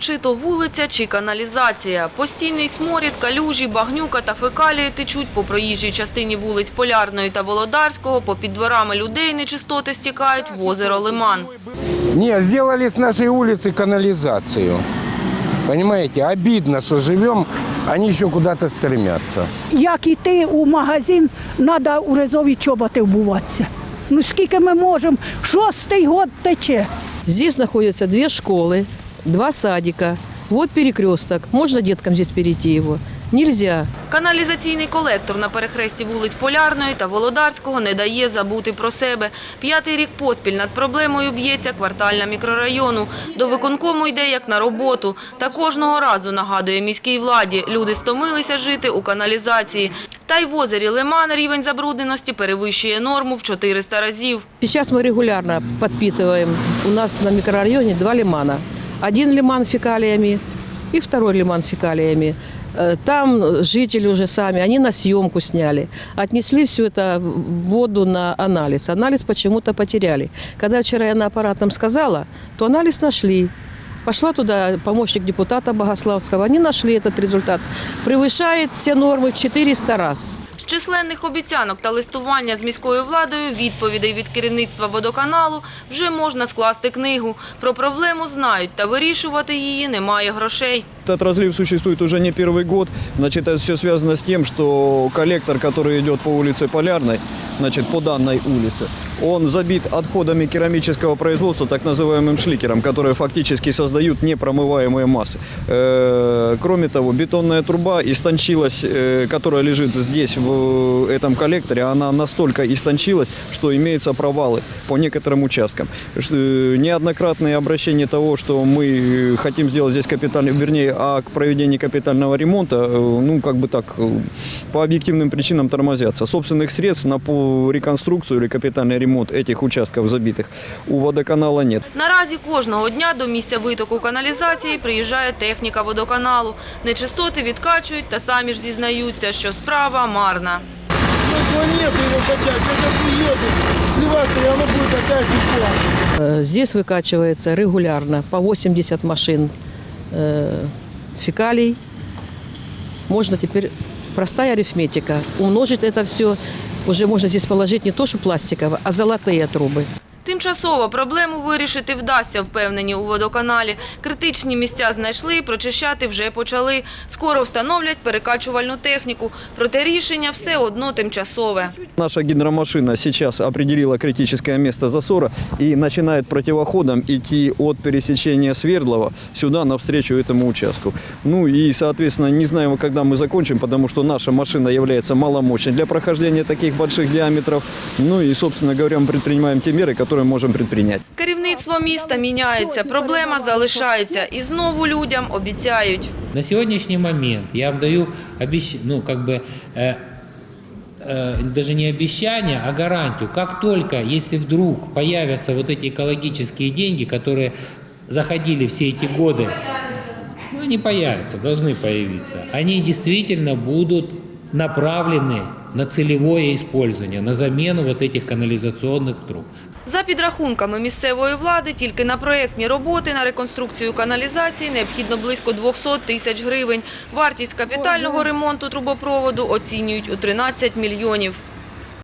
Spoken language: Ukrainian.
Чи то вулиця, чи каналізація. Постійний сморід, калюжі, багнюка та фекалії течуть по проїжджій частині вулиць Полярної та Володарського. По під дворами людей нечистоти стікають в озеро Лиман. Не, сделали с нашей улицы канализацию. Понимаете, обидно, что живем, они еще куда-то стремятся. Як іти у магазин, треба у резові чоботи вбуватися. Ну скільки ми можемо? Шостий год тече. Здесь находятся две школы, два садика. Вот перекресток. Можно деткам здесь перейти его? Нельзя. Каналізаційний колектор на перехресті вулиць Полярної та Володарського не дає забути про себе. П'ятий рік поспіль над проблемою б'ється квартальна мікрорайону. До виконкому йде як на роботу. Та кожного разу нагадує міській владі, люди стомилися жити у каналізації. Та й в озері Лиман рівень забрудненості перевищує норму в 400 разів. Сейчас мы регулярно подпитываем. У нас на микрорайоне два лимана Один лиман фекалиями и второй лиман фекалиями. Э, Там жители уже сами, они на съемку сняли. Отнесли всю эту воду на анализ. Анализ почему-то потеряли. Когда вчера я на аппаратном сказала, то анализ нашли. Пошла туда помощник депутата Богославского. Они нашли этот результат. Превышает все нормы в 400 раз. З численних обіцянок та листування з міською владою, відповідей від керівництва водоканалу вже можна скласти книгу. Про проблему знають, та вирішувати її немає грошей. Этот разлив существует уже не первый год. Значит, это все связано с тем, что коллектор, который идет по улице Полярной, значит, по данной улице, он забит отходами керамического производства, так называемым шликером, которые фактически создают непромываемые массы. Э, Кроме того, бетонная труба истончилась, э, которая лежит здесь, в этом коллекторе, она настолько истончилась, что имеются провалы по некоторым участкам. Э, Неоднократные обращения того, что мы хотим сделать здесь капитальный, вернее, а к проведению капитального ремонта, ну, как бы так, по объективным причинам тормозятся. Собственных средств на по- реконструкцию или капитальный ремонт этих участков забитых у водоканала нет. Наразі кожного дня до місця витоку каналізації приїжджає техніка водоканалу. Нечистоти відкачують та самі ж зізнаються, що справа марна. Смысла нет его качать. Я сейчас уеду сливаться, и оно будет опять тепло. Э, Здесь выкачивается регулярно по 80 машин э, фекалий. Можно теперь простая арифметика. Умножить это все уже можно здесь положить не то, что пластиковые, а золотые трубы. Тимчасово проблему вирішити вдасться, впевнені у водоканалі. Критичні місця знайшли, прочищати вже почали. Скоро встановлять перекачувальну техніку. Проте рішення все одно тимчасове. Наша гидромашина сейчас определила критическое место засора и начинает противоходом идти от пересечения Свердлова сюда навстречу этому участку. Ну и, соответственно, не знаем, когда мы закончим, потому что наша машина является маломощной для прохождения таких больших диаметров. Ну и, собственно говоря, мы предпринимаем те меры, которые можем предпринять. Керівництво міста міняється, проблема залишається. І знову людям обіцяють. На сегодняшний момент я вам даю обещ... ну, как бы, э, э, даже не обещание, а гарантию. Как только, если вдруг появятся вот эти экологические деньги, которые заходили все эти годы, ну, они появятся, должны появиться. Они действительно будут направлены на цільове використання, на заміну вот этих канализационных труб. За підрахунками місцевої влади, тільки на проєктні роботи на реконструкцію каналізації необхідно близько 200 тисяч гривень. Вартість капітального ремонту трубопроводу оцінюють у 13 мільйонів.